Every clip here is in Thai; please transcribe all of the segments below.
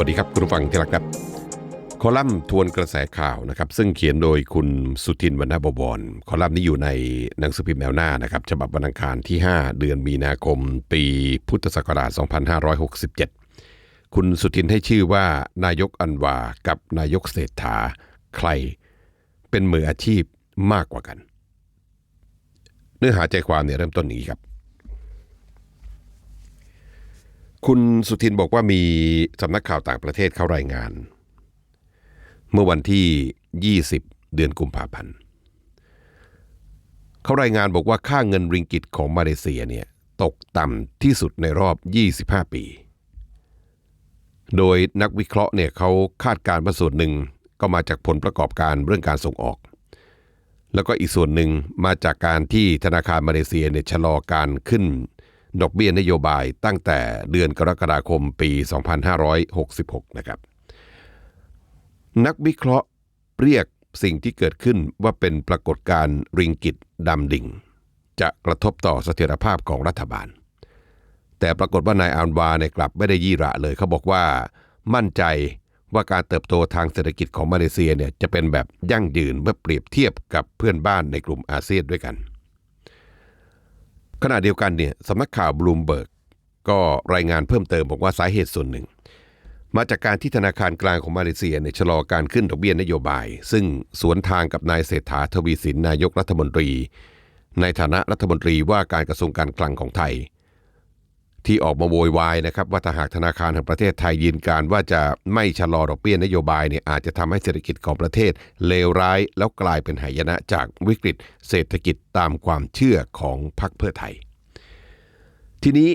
วัสดีครับคุณผู้ฟังที่รักครับ คอลัมน์ทวนกระแสข่าวนะครับ ซึ่งเขียนโดยคุณสุทินวรรณบวรคอลัมน์นี้อยู่ในหนังสือพิมพ์แนวหน้านะครับ ฉบับวันอังคารที่ 5 เดือนมีนาคม ปีพุทธศักราช 2567 คุณสุทินให้ชื่อว่านายกอันวากับนายกเศรษฐาใคร เป็นมืออาชีพมากกว่ากัน เนื้อหาใจความเนี่ยเริ่มต้นอย่างนี้ครับ คุณสุทินบอกว่ามีสำนักข่าวต่างประเทศเขารายงาน เมื่อวันที่ 20 เดือนกุมภาพันธ์เขารายงานบอกว่าค่าเงินริงกิตของมาเลเซียเนี่ยตกต่ำที่สุดในรอบ 25 ปี โดยนักวิเคราะห์เนี่ยเขาคาดการณ์ว่าส่วนหนึ่งก็มาจากผลประกอบการเรื่องการส่งออก แล้วก็อีกส่วนหนึ่งมาจากการที่ธนาคารมาเลเซียเนี่ยชะลอการขึ้น ดอกเบี้ยนโยบายตั้งแต่เดือนกรกฎาคมปี 2566 นะครับ นักวิเคราะห์เรียกสิ่งที่เกิดขึ้นว่าเป็นปรากฏการณ์ริงกิตดำดิ่ง จะกระทบต่อเสถียรภาพของรัฐบาล แต่ปรากฏว่านายอานวาเนี่ยกลับไม่ได้ยี่ระเลยเขาบอกว่า มั่นใจว่าการเติบโตทางเศรษฐกิจของมาเลเซียเนี่ยจะเป็นแบบยั่งยืนเมื่อเปรียบเทียบกับเพื่อนบ้านในกลุ่มอาเซียนด้วยกัน ขณะเดียวกันเนี่ยสำนักข่าวบลูมเบิร์กก็รายงานเพิ่มเติมบอกว่าสาเหตุส่วนหนึ่ง มาจากการที่ธนาคารกลางของมาเลเซียเนี่ยชะลอการขึ้นดอกเบี้ยนโยบาย ซึ่งสวนทางกับนายเศรษฐาทวีสินนายกรัฐมนตรี ในฐานะรัฐมนตรีว่าการกระทรวงการคลังของไทย ที่ออกมาโวยวายนะครับว่าถ้าหากธนาคารแห่งประเทศไทยยืนการว่าจะไม่ชะลอดอกเบี้ยนโยบายเนี่ยอาจจะทำให้เศรษฐกิจของประเทศเลวร้าย แล้วกลายเป็นหายนะจากวิกฤตเศรษฐกิจตามความเชื่อของพรรคเพื่อไทย ทีนี้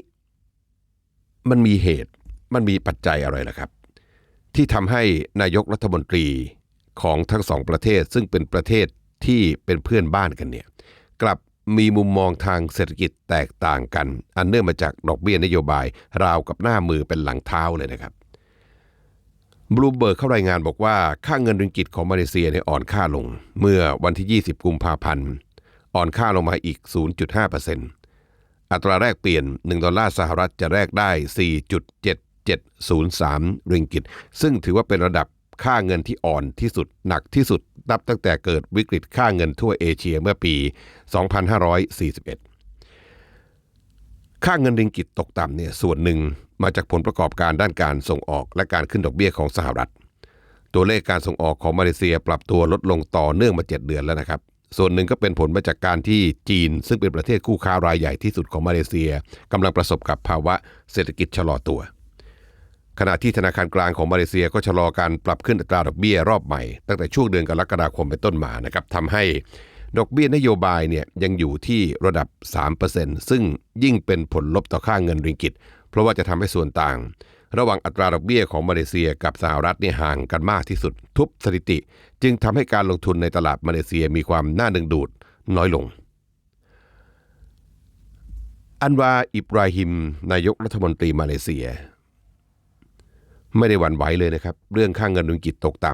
มันมีเหตุมันมีปัจจัยอะไรล่ะครับ ที่ทำให้นายกรัฐมนตรีของทั้งสองประเทศซึ่งเป็นประเทศที่เป็นเพื่อนบ้านกันเนี่ยกลับ มีมุมมองทางเศรษฐกิจแตกต่างกัน อันเนื่องมาจากดอกเบี้ยนโยบาย ราวกับหน้ามือเป็นหลังเท้าเลยนะครับบลูเบิร์กเขารายงานบอกว่า ค่าเงินริงกิตของมาเลเซียเนี่ยอ่อนค่าลง เมื่อวันที่ 20 กุมภาพันธ์ อ่อนค่าลงมาอีก 0.5%อัตราแรกเปลี่ยน 1 ดอลลาร์สหรัฐจะแลกได้ 4.7703 ริงกิต ซึ่งถือว่าเป็นระดับ ค่าเงินที่อ่อนที่สุดหนักที่สุดนับตั้งแต่เกิดวิกฤตค่าเงินทั่วเอเชียเมื่อปี 2541 ค่าเงินริงกิตตกต่ำเนี่ยส่วนหนึ่งมาจากผลประกอบการด้านการส่งออกและการขึ้นดอกเบี้ยของสหรัฐ ตัวเลขการส่งออกของมาเลเซียปรับตัวลดลงต่อเนื่องมา 7 เดือนแล้วนะครับ ส่วนหนึ่งก็เป็นผลมาจากการที่จีน ซึ่งเป็นประเทศคู่ค้ารายใหญ่ที่สุดของมาเลเซียกำลังประสบกับภาวะเศรษฐกิจชะลอตัว ขณะที่ธนาคารกลางของมาเลเซียก็ชะลอการปรับขึ้นอัตราดอกเบี้ยรอบใหม่ ตั้งแต่ช่วงเดือนกรกฎาคมเป็นต้นมานะครับทำให้ดอกเบี้ยนโยบายเนี่ยยังอยู่ที่ระดับ 3%ซึ่งยิ่งเป็นผลลบต่อค่าเงินริงกิต เพราะว่าจะทำให้ส่วนต่าง ระหว่างอัตราดอกเบี้ยของมาเลเซียกับสหรัฐเนี่ยห่างกันมากที่สุด ทุบสถิติ จึงทำให้การลงทุนในตลาดมาเลเซียมีความน่าดึงดูดน้อยลง อันวาอิบราฮิม นายกรัฐมนตรีมาเลเซีย ไม่ได้หวั่นไหวเลยนะครับ เรื่องค่าเงินริงกิตตกต่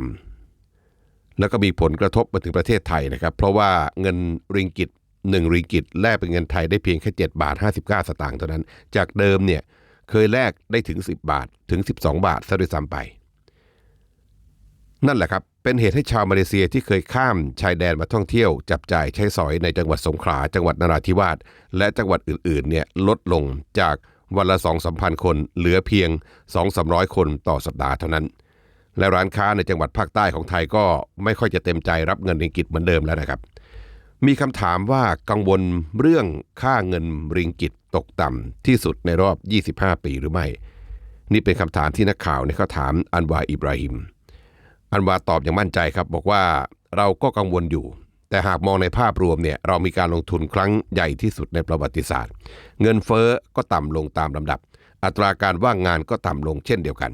ำแล้วก็มีผลกระทบมาถึงประเทศไทยนะครับ เพราะว่าเงินริงกิตหนึ่งริงกิตแลกเป็นเงินไทยได้เพียงแค่7บาท59 สตางค์เท่านั้น จากเดิมเนี่ยเคยแลกได้ถึง 10 บาทถึง 12 บาทซะด้วยซ้ำไป นั่นแหละครับเป็นเหตุให้ชาวมาเลเซียที่เคยข้ามชายแดนมาท่องเที่ยว จับจ่ายใช้สอยในจังหวัดสงขลาจังหวัดนราธิวาสและจังหวัดอื่นๆเนี่ยลดลงจาก วันละ 2 3 0 0 0 คน เหลือเพียง 2 3 0 0 คนต่อสัปดาห์เท่านั้น และร้านค้าในจังหวัดภาคใต้ของไทยก็ไม่ค่อยจะเต็มใจรับเงินริงกิตเหมือนเดิมแล้วนะครับ มีคำถามว่ากังวลเรื่องค่าเงินริงกิตตกต่ำที่สุดในรอบ 25 ปีหรือไม่ นี่เป็นคำถามที่นักข่าวเนี่ยเขาถามอันวาอิบราฮิม อันวาตอบอย่างมั่นใจครับบอกว่าเราก็กังวลอยู่ แต่หากมองในภาพรวมเนี่ยเรามีการลงทุนครั้งใหญ่ที่สุดในประวัติศาสตร์ เงินเฟ้อก็ต่ำลงตามลำดับ อัตราการว่างงานก็ต่ำลงเช่นเดียวกัน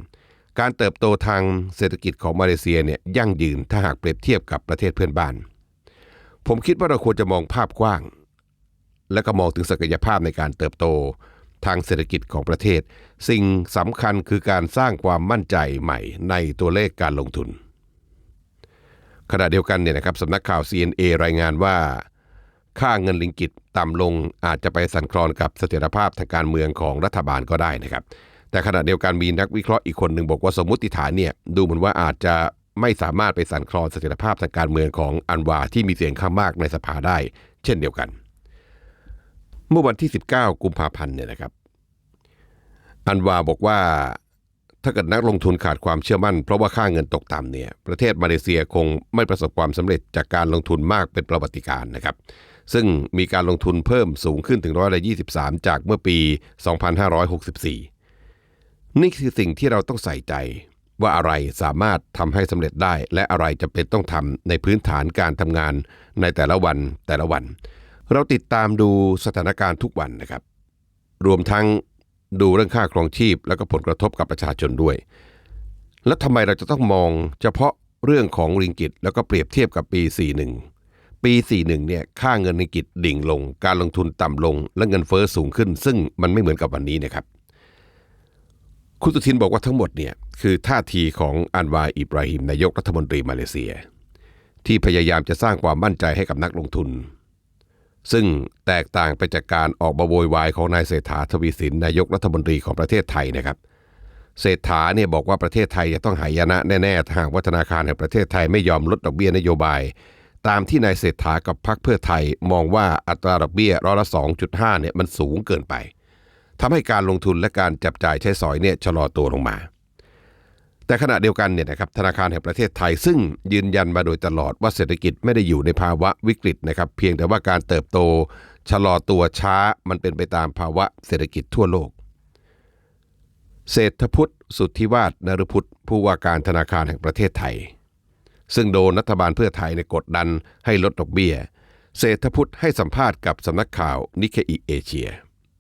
การเติบโตทางเศรษฐกิจของมาเลเซียเนี่ยยั่งยืนถ้าหากเปรียบเทียบกับประเทศเพื่อนบ้าน ผมคิดว่าเราควรจะมองภาพกว้าง และก็มองถึงศักยภาพในการเติบโตทางเศรษฐกิจของประเทศ สิ่งสำคัญคือการสร้างความมั่นใจใหม่ในตัวเลขการลงทุน ขณะเดียวกันเนี่ยนะครับสำนักข่าว CNA รายงานว่า ค่าเงินลิงกิตต่ำลงอาจจะไปสั่นคลอนกับเสถียรภาพทางการเมืองของรัฐบาลก็ได้นะครับ แต่ขณะเดียวกันมีนักวิเคราะห์อีกคนหนึ่งบอกว่าสมมติฐานเนี่ยดูเหมือนว่าอาจจะไม่สามารถไปสั่นคลอนเสถียรภาพทางการเมืองของอันวาที่มีเสียงข้างมากในสภาได้ เช่นเดียวกัน เมื่อวันที่ 19 กุมภาพันธ์เนี่ยนะครับ อันวาบอกว่า ถ้าเกิดนักลงทุนขาดความเชื่อมั่น เพราะว่าค่าเงินตกต่ำเนี่ยประเทศมาเลเซียคงไม่ประสบความสำเร็จจากการลงทุนมากเป็นประวัติการณ์นะครับ ซึ่งมีการลงทุนเพิ่มสูงขึ้นถึงร้อยละ23 จากเมื่อปี 2564 นี่คือสิ่งที่เราต้องใส่ใจ ว่าอะไรสามารถทำให้สำเร็จได้ และอะไรจะเป็นต้องทำในพื้นฐานการทำงานในแต่ละวันแต่ละวัน เราติดตามดูสถานการณ์ทุกวันนะครับ รวมทั้ง ดูเรื่องค่าครองชีพ แล้วก็ผลกระทบกับประชาชนด้วย แล้วทำไมเราจะต้องมองเฉพาะเรื่องของริงกิตแล้วก็เปรียบเทียบกับปี 41 ปี 41 เนี่ยค่าเงินริงกิตดิ่งลง การลงทุนต่ำลง และเงินเฟอ้อสูงขึ้น ซึ่งมันไม่เหมือนกับวันนี้นะครับ คุณสุทินบอกว่าทั้งหมดเนี่ยคือท่าทีของอันวาอิบราฮิมนายกรัฐมนตรีมาเลเซีย ที่พยายามจะสร้างความมั่นใจให้กับนักลงทุน ซึ่งแตกต่างไปจากการออกมาโวยวายของนายเศรษฐาทวีสินนายกรัฐมนตรีของประเทศไทยนะครับ เศรษฐาเนี่ยบอกว่าประเทศไทยจะต้องหายนะแน่ๆถ้าหากว่าธนาคารแห่งประเทศไทยไม่ยอมลดดอกเบี้ยนโยบาย ตามที่นายเศรษฐากับพรรคเพื่อไทยมองว่าอัตราดอกเบี้ยร้อยละ 2.5 เนี่ยมันสูงเกินไปทำให้การลงทุนและการจับจ่ายใช้สอยเนี่ยชะลอตัวลงมา แต่ขณะเดียวกันเนี่ยนะครับธนาคารแห่งประเทศไทย ซึ่งยืนยันมาโดยตลอดว่าเศรษฐกิจไม่ได้อยู่ในภาวะวิกฤตนะครับเพียงแต่ว่าการเติบโต ชะลอตัวช้ามันเป็นไปตามภาวะเศรษฐกิจทั่วโลก เศรษฐพุทธสุทธิวาฒนรพุทธผู้ว่าการธนาคารแห่งประเทศไทย ซึ่งโดนรัฐบาลเพื่อไทยในกดดันให้ลดดอกเบี้ย เศรษฐพุทธให้สัมภาษณ์กับสำนักข่าวนิเคอิเอเชีย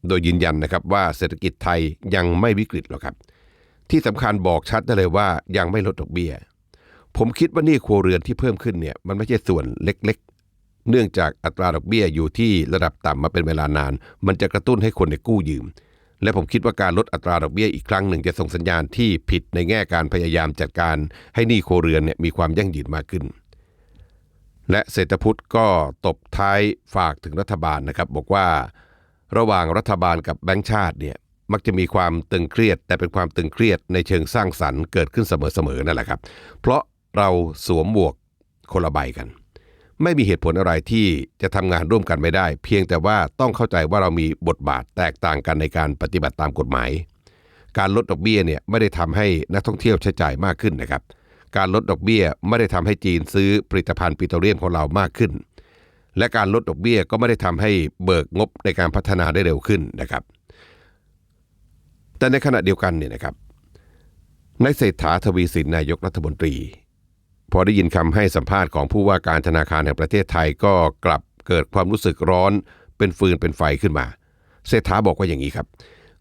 โดยยืนยันนะครับว่าเศรษฐกิจไทยยังไม่วิกฤตหรอกครับ ที่สำคัญบอกชัดได้เลยว่ายังไม่ลดดอกเบี้ย ผมคิดว่านี่ครัวเรือนที่เพิ่มขึ้นเนี่ยมันไม่ใช่ส่วนเล็กๆ เนื่องจากอัตราดอกเบี้ยอยู่ที่ระดับต่ำมาเป็นเวลานาน มันจะกระตุ้นให้คนในกู้ยืม และผมคิดว่าการลดอัตราดอกเบี้ยอีกครั้งหนึ่งจะส่งสัญญาณที่ผิดในแง่การพยายามจัดการ ให้หนี้ครัวเรือนเนี่ยมีความยั่งยืนมากขึ้น และเศรษฐพุทธก็ตบท้ายฝากถึงรัฐบาลนะครับ บอกว่า ระหว่างรัฐบาลกับแบงก์ชาติเนี่ย มักจะมีความตึงเครียด แต่เป็นความตึงเครียดในเชิงสร้างสรรค์เกิดขึ้นเสมอๆนั่นแหละครับ เพราะเราสวมหมวกคนละใบกัน ไม่มีเหตุผลอะไรที่จะทำงานร่วมกันไม่ได้ เพียงแต่ว่าต้องเข้าใจว่าเรามีบทบาทแตกต่างกันในการปฏิบัติตามกฎหมาย การลดดอกเบี้ยเนี่ยไม่ได้ทำให้นักท่องเที่ยวใช้จ่ายมากขึ้นนะครับ การลดดอกเบี้ยไม่ได้ทำให้จีนซื้อผลิตภัณฑ์ปิโตรเลียมของเรามากขึ้น และการลดดอกเบี้ยก็ไม่ได้ทำให้เบิกงบในการพัฒนาได้เร็วขึ้นนะครับ แต่ในขณะเดียวกันเนี่ยนะครับในเศรษฐาทวีสินนายกรัฐมนตรี พอได้ยินคำให้สัมภาษณ์ของผู้ว่าการธนาคารแห่งประเทศไทยก็กลับเกิดความรู้สึกร้อนเป็นฟืนเป็นไฟขึ้นมา เศรษฐาบอกว่าอย่างนี้ครับ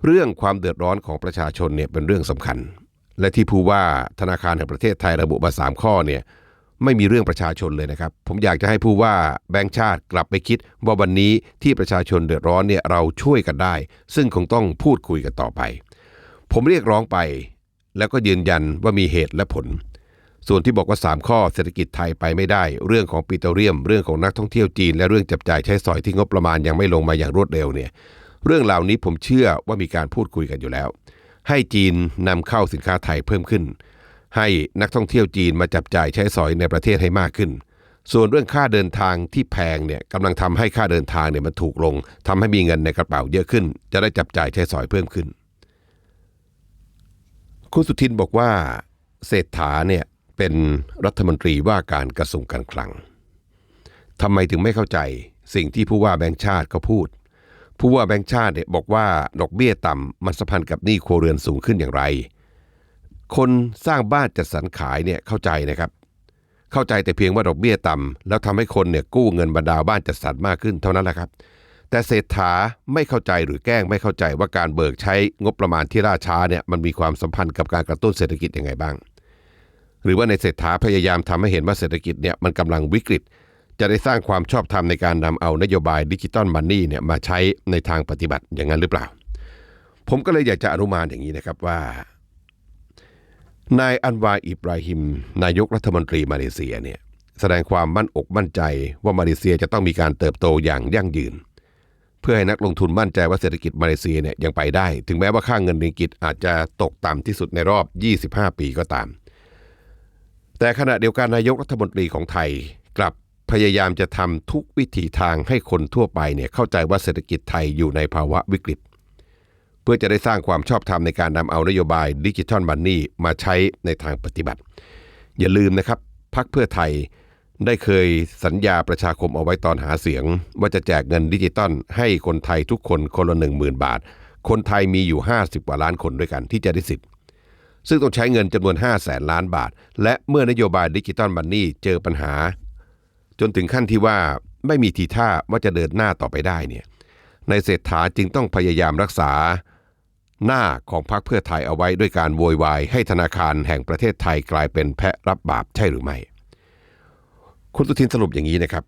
เรื่องความเดือดร้อนของประชาชนเนี่ยเป็นเรื่องสำคัญ และที่ผู้ว่าธนาคารแห่งประเทศไทยระบุมาสามข้อเนี่ยไม่มีเรื่องประชาชนเลยนะครับ ผมอยากจะให้ผู้ว่าแบงค์ชาติกลับไปคิด ว่าวันนี้ที่ประชาชนเดือดร้อนเนี่ยเราช่วยกันได้ ซึ่งคงต้องพูดคุยกันต่อไป ผมเรียกร้องไป แล้วก็ยืนยันว่ามีเหตุและผล ส่วนที่บอกว่า 3 ข้อเศรษฐกิจไทยไปไม่ได้ เรื่องของปิโตรเลียม เรื่องของนักท่องเที่ยวจีน และเรื่องจับจ่ายใช้สอยที่งบประมาณยังไม่ลงมาอย่างรวดเร็วเนี่ยเรื่องเหล่านี้ผมเชื่อว่ามีการพูดคุยกันอยู่แล้ว ให้จีนนำเข้าสินค้าไทยเพิ่มขึ้น ให้นักท่องเที่ยวจีนมาจับจ่ายใช้สอยในประเทศให้มากขึ้น ส่วนเรื่องค่าเดินทางที่แพงเนี่ยกำลังทำให้ค่าเดินทางเนี่ยมันถูกลงทำให้มีเงินในกระเป๋าเยอะขึ้น จะได้จับจ่ายใช้สอยเพิ่มขึ้น คุณสุทินบอกว่าเศรษฐาเนี่ยเป็นรัฐมนตรีว่าการกระทรวงการคลังทำไมถึงไม่เข้าใจสิ่งที่ผู้ว่าแบงค์ชาติเขาพูด ผู้ว่าแบงค์ชาติเนี่ยบอกว่าดอกเบี้ยต่ำมันสัมพันธ์กับหนี้ครัวเรือนสูงขึ้นอย่างไร คนสร้างบ้านจัดสรรขายเนี่ยเข้าใจนะครับ เข้าใจแต่เพียงว่าดอกเบี้ยต่ำแล้วทำให้คนเนี่ยกู้เงินบรรดาบ้านจัดสรรมากขึ้นเท่านั้นแหละครับ แต่เศรษฐาไม่เข้าใจหรือแกล้งไม่เข้าใจว่าการเบิกใช้งบประมาณที่ล่าช้าเนี่ยมันมีความสัมพันธ์กับการกระตุ้นเศรษฐกิจยังไงบ้าง หรือว่าในเศรษฐาพยายามทำให้เห็นว่าเศรษฐกิจเนี่ยมันกำลังวิกฤต จะได้สร้างความชอบธรรมในการนำเอานโยบายดิจิตอลมันนี่เนี่ยมาใช้ในทางปฏิบัติอย่างนั้นหรือเปล่า ผมก็เลยอยากจะอนุมานอย่างนี้นะครับว่านายอันวาอิบราฮิม นายกรัฐมนตรีมาเลเซียเนี่ยแสดงความมั่นอกมั่นใจว่ามาเลเซียจะต้องมีการเติบโตอย่างยั่งยืน พื่อให้นักลงทุนมั่นใจว่าเศรษฐกิจมาเลเซียเนี่ยยังไปได้ ถึงแม้ว่าค่าเงินริงกิตอาจจะตกต่ำที่สุดในรอบ 25 ปีก็ตาม แต่ขณะเดียวกันนายกรัฐมนตรีของไทย กลับพยายามจะทำทุกวิถีทางให้คนทั่วไปเนี่ยเข้าใจว่าเศรษฐกิจไทยอยู่ในภาวะวิกฤต เพื่อจะได้สร้างความชอบธรรมในการนำเอานโยบายดิจิทัลมันนี่มาใช้ในทางปฏิบัติ อย่าลืมนะครับพักเพื่อไทย ได้เคยสัญญาประชาคมเอาไว้ตอนหาเสียง ว่าจะแจกเงินดิจิตอลให้คนไทยทุกคนคนละหนึ่งหมื่นบาท คนไทยมีอยู่ 50 กว่าล้านคนด้วยกันที่จะได้สิทธิ์ ซึ่งต้องใช้เงินจำนวน5แสนล้านบาท และเมื่อนโยบายดิจิตอลมันนี่เจอปัญหา จนถึงขั้นที่ว่าไม่มีทีท่าว่าจะเดินหน้าต่อไปได้เนี่ยในเศรษฐาจึงต้องพยายามรักษา หน้าของพรรคเพื่อไทยเอาไว้ด้วยการโวยวายให้ธนาคารแห่งประเทศไทยกลายเป็นแพะรับบาปใช่หรือไม่ คุณสุทินสรุปอย่างนี้นะครับ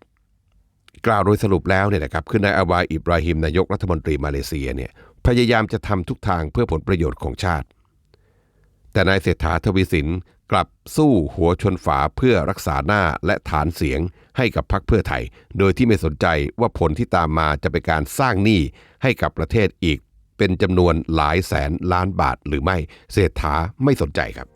กล่าวโดยสรุปแล้วเนี่ยนะครับคือนายอาวาอิบราฮิมนายกรัฐมนตรีมาเลเซียเนี่ยพยายามจะทำทุกทางเพื่อผลประโยชน์ของชาติ แต่นายเศรษฐาทวีสินกลับสู้หัวชนฝาเพื่อรักษาหน้าและฐานเสียงให้กับพรรคเพื่อไทย โดยที่ไม่สนใจว่าผลที่ตามมาจะเป็นการสร้างหนี้ให้กับประเทศอีก เป็นจำนวนหลายแสนล้านบาทหรือไม่เศรษฐาไม่สนใจครับ